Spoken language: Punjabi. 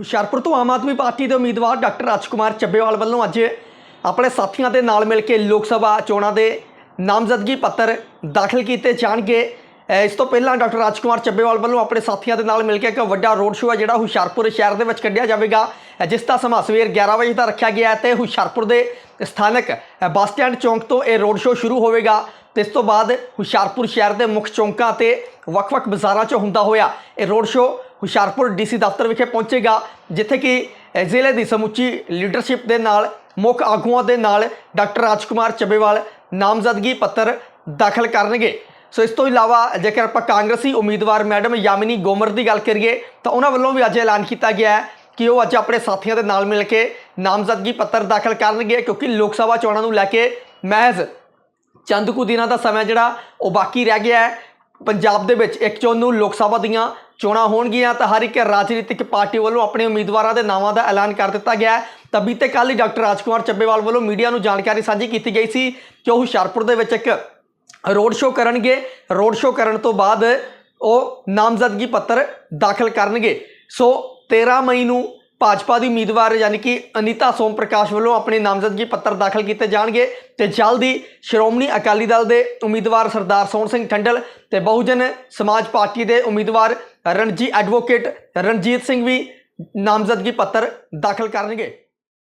ਹੁਸ਼ਿਆਰਪੁਰ ਤੋਂ ਆਮ ਆਦਮੀ ਪਾਰਟੀ ਦੇ ਉਮੀਦਵਾਰ ਡਾਕਟਰ ਰਾਜਕੁਮਾਰ ਚੱਬੇਵਾਲ ਵੱਲੋਂ ਅੱਜ ਆਪਣੇ ਸਾਥੀਆਂ ਦੇ ਨਾਲ ਮਿਲ ਕੇ ਲੋਕ ਸਭਾ ਚੋਣਾਂ ਦੇ ਨਾਮਜ਼ਦਗੀ ਪੱਤਰ ਦਾਖਲ ਕੀਤੇ ਜਾਣਗੇ। ਇਸ ਤੋਂ ਪਹਿਲਾਂ ਡਾਕਟਰ ਰਾਜਕੁਮਾਰ ਚੱਬੇਵਾਲ ਵੱਲੋਂ ਆਪਣੇ ਸਾਥੀਆਂ ਦੇ ਨਾਲ ਮਿਲ ਕੇ ਇੱਕ ਵੱਡਾ ਰੋਡ ਸ਼ੋਅ ਹੈ ਜਿਹੜਾ ਹੁਸ਼ਿਆਰਪੁਰ ਸ਼ਹਿਰ ਦੇ ਵਿੱਚ ਕੱਢਿਆ ਜਾਵੇਗਾ ਜਿਸ ਦਾ ਸਮਾਂ ਸਵੇਰ 11 ਵਜੇ ਦਾ ਰੱਖਿਆ ਗਿਆ ਹੈ ਤੇ ਹੁਸ਼ਿਆਰਪੁਰ ਦੇ ਸਥਾਨਕ ਬੱਸ ਸਟੈਂਡ ਚੌਂਕ ਤੋਂ ਇਹ ਰੋਡ ਸ਼ੋਅ ਸ਼ੁਰੂ ਹੋਵੇਗਾ। ਤੇ ਇਸ ਤੋਂ ਬਾਅਦ ਹੁਸ਼ਿਆਰਪੁਰ ਸ਼ਹਿਰ ਦੇ ਮੁੱਖ ਚੌਂਕਾਂ ਤੇ ਵੱਖ-ਵੱਖ ਬਾਜ਼ਾਰਾਂ 'ਚ ਹੁੰਦਾ ਹੋਇਆ ਇਹ ਰੋਡ ਸ਼ੋਅ ਹੁਸ਼ਿਆਰਪੁਰ ਡੀਸੀ ਦਫ਼ਤਰ ਵਿਖੇ ਪਹੁੰਚੇਗਾ, ਜਿੱਥੇ ਕਿ ਜ਼ਿਲ੍ਹੇ ਦੀ ਸਮੁੱਚੀ ਲੀਡਰਸ਼ਿਪ ਦੇ ਨਾਲ, ਮੁੱਖ ਆਗੂਆਂ ਦੇ ਨਾਲ ਡਾਕਟਰ ਰਾਜਕੁਮਾਰ ਚੱਬੇਵਾਲ ਨਾਮਜ਼ਦਗੀ ਪੱਤਰ ਦਾਖਲ ਕਰਨਗੇ। ਸੋ ਇਸ ਤੋਂ ਇਲਾਵਾ, ਜੇਕਰ ਆਪਾਂ ਕਾਂਗਰਸੀ ਉਮੀਦਵਾਰ ਮੈਡਮ ਯਾਮਿਨੀ ਗੋਮਰ ਦੀ ਗੱਲ ਕਰੀਏ, ਤਾਂ ਉਹਨਾਂ ਵੱਲੋਂ ਵੀ ਅੱਜ ਐਲਾਨ ਕੀਤਾ ਗਿਆ ਹੈ ਕਿ ਉਹ ਅੱਜ ਆਪਣੇ ਸਾਥੀਆਂ ਦੇ ਨਾਲ ਮਿਲ ਕੇ ਨਾਮਜ਼ਦਗੀ ਪੱਤਰ ਦਾਖਲ ਕਰਨਗੇ, ਕਿਉਂਕਿ ਲੋਕ ਸਭਾ ਚੋਣਾਂ ਨੂੰ ਲੈ ਕੇ ਮਹਿਜ਼ ਚੰਦ ਕੁ ਦਿਨਾਂ ਦਾ ਸਮਾਂ ਜਿਹੜਾ, ਉਹ ਬਾਕੀ ਰਹਿ ਗਿਆ ਹੈ। ਪੰਜਾਬ ਦੇ ਵਿੱਚ ਇੱਕ ਜੂਨ ਨੂੰ ਲੋਕ ਸਭਾ ਦੀਆਂ ਚੋਣਾਂ ਹੋਣਗੀਆਂ ਤਾਂ ਹਰ ਇੱਕ ਰਾਜਨੀਤਿਕ ਪਾਰਟੀ ਵੱਲੋਂ ਆਪਣੇ ਉਮੀਦਵਾਰਾਂ ਦੇ ਨਾਵਾਂ ਦਾ ਐਲਾਨ ਕਰ ਦਿੱਤਾ ਗਿਆ ਹੈ। ਤਾਂ ਬੀਤੇ ਕੱਲ੍ਹ ਹੀ ਡਾਕਟਰ ਰਾਜਕੁਮਾਰ ਚੱਬੇਵਾਲ ਵੱਲੋਂ ਮੀਡੀਆ ਨੂੰ ਜਾਣਕਾਰੀ ਸਾਂਝੀ ਕੀਤੀ ਗਈ ਸੀ ਕਿ ਉਹ ਹੁਸ਼ਿਆਰਪੁਰ ਦੇ ਵਿੱਚ ਇੱਕ ਰੋਡ ਸ਼ੋਅ ਕਰਨਗੇ। ਰੋਡ ਸ਼ੋਅ ਕਰਨ ਤੋਂ ਬਾਅਦ ਉਹ ਨਾਮਜ਼ਦਗੀ ਪੱਤਰ ਦਾਖਲ ਕਰਨਗੇ। ਸੋ 13 ਮਈ ਨੂੰ ਭਾਜਪਾ ਦੀ ਉਮੀਦਵਾਰ ਯਾਨੀ ਕਿ ਅਨੀਤਾ ਸੋਮ ਪ੍ਰਕਾਸ਼ ਵੱਲੋਂ ਆਪਣੇ ਨਾਮਜ਼ਦਗੀ ਪੱਤਰ ਦਾਖਲ ਕੀਤੇ ਜਾਣਗੇ ਤੇ ਹੀ ਸ਼੍ਰੋਮਣੀ ਅਕਾਲੀ ਦਲ ਦੇ ਉਮੀਦਵਾਰ ਸਰਦਾਰ ਸੋਹਣ ਸਿੰਘ ਠੰਡਲ ਤੇ ਬਹੁਜਨ ਸਮਾਜ ਪਾਰਟੀ ਦੇ ਉਮੀਦਵਾਰ ਰਣਜੀ ਐਡਵੋਕੇਟ ਰਣਜੀਤ ਸਿੰਘ ਵੀ ਨਾਮਜ਼ਦਗੀ ਪੱਤਰ ਦਾਖਲ ਕਰਨਗੇ।